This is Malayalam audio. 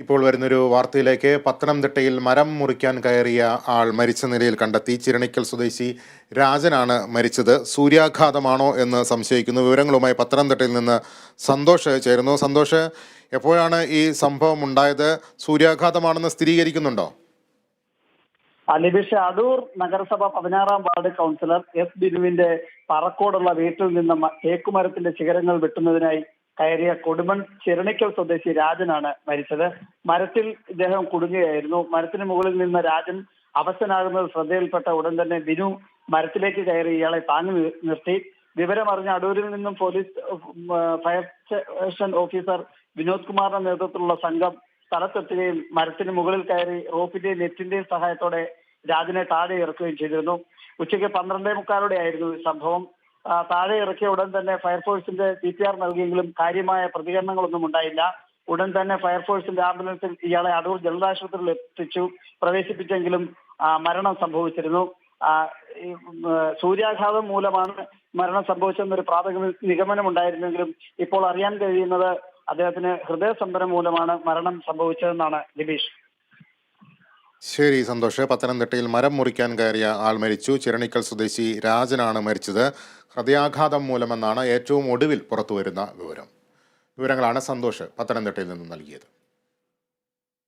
ഇപ്പോൾ വരുന്നൊരു വാർത്തയിലേക്ക്. പത്തനംതിട്ടയിൽ മരം മുറിക്കാൻ കയറിയ ആൾ മരിച്ച നിലയിൽ കണ്ടെത്തി. ചിരണിക്കൽ സ്വദേശി രാജനാണ് മരിച്ചത്. സൂര്യാഘാതമാണോ എന്ന് സംശയിക്കുന്നു. വിവരങ്ങളുമായി പത്തനംതിട്ടയിൽ നിന്ന് സന്തോഷ് ചേരുന്നു. സന്തോഷ് എപ്പോഴാണ് ഈ സംഭവം ഉണ്ടായത്? സൂര്യാഘാതമാണെന്ന് സ്ഥിരീകരിക്കുന്നുണ്ടോ? അലിബിഷ അടൂർ നഗരസഭ പതിനാറാം വാർഡ് കൗൺസിലർ എസ് ബിനുവിന്റെ പറക്കോടുള്ള വീട്ടിൽ നിന്ന് തേക്കുമരത്തിന്റെ ശിഖരങ്ങൾ വെട്ടുന്നതിനായി കയറിയ കൊടുമൺ ചിരണിക്കൽ സ്വദേശി രാജനാണ് മരിച്ചത്. മരത്തിൽ ഇദ്ദേഹം കുടുങ്ങുകയായിരുന്നു. മരത്തിന് മുകളിൽ നിന്ന് രാജൻ അവസ്ഥനാകുന്നത് ശ്രദ്ധയിൽപ്പെട്ട ഉടൻ തന്നെ ബിനു മരത്തിലേക്ക് കയറി ഇയാളെ താങ്ങി നിർത്തി. വിവരമറിഞ്ഞ അടൂരിൽ നിന്നും police fire station officer Vinod കുമാറിന്റെ നേതൃത്വത്തിലുള്ള സംഘം സ്ഥലത്തെത്തുകയും മരത്തിന് മുകളിൽ കയറി റോപ്പിന്റെയും നെറ്റിന്റെയും സഹായത്തോടെ രാജനെ താഴെ ഇറക്കുകയും ചെയ്തിരുന്നു. ഉച്ചയ്ക്ക് പന്ത്രണ്ടേ മുക്കാലോടെ ആയിരുന്നു സംഭവം. താഴെ ഇറക്കിയ ഉടൻ തന്നെ ഫയർഫോഴ്സിന്റെ സി പി ആർ നൽകിയെങ്കിലും കാര്യമായ പ്രതികരണങ്ങളൊന്നും ഉണ്ടായില്ല. ഉടൻ തന്നെ ഫയർഫോഴ്സിന്റെ ആംബുലൻസിൽ ഇയാളെ അടൂർ ജനറൽ ആശുപത്രിയിൽ എത്തിച്ചു പ്രവേശിപ്പിച്ചെങ്കിലും മരണം സംഭവിച്ചിരുന്നു. സൂര്യാഘാതം മൂലമാണ് മരണം സംഭവിച്ചതെന്നൊരു പ്രാഥമിക നിഗമനം ഉണ്ടായിരുന്നെങ്കിലും ഇപ്പോൾ അറിയാൻ കഴിയുന്നത് അദ്ദേഹത്തിന് ഹൃദയ സംഭരം മൂലമാണ് മരണം സംഭവിച്ചതെന്നാണ് ലിബീഷ്. ശരി സന്തോഷ്. പത്തനംതിട്ടയിൽ മരം മുറിക്കാൻ കയറിയ ആൾ മരിച്ചു. ചിരണിക്കൽ സ്വദേശി രാജനാണ് മരിച്ചത്. ഹൃദയാഘാതം മൂലമെന്നാണ് ഏറ്റവും ഒടുവിൽ പുറത്തുവരുന്ന വിവരം. വിവരങ്ങളാണ് സന്തോഷ് പത്തനംതിട്ടയിൽ നിന്ന് നൽകിയത്.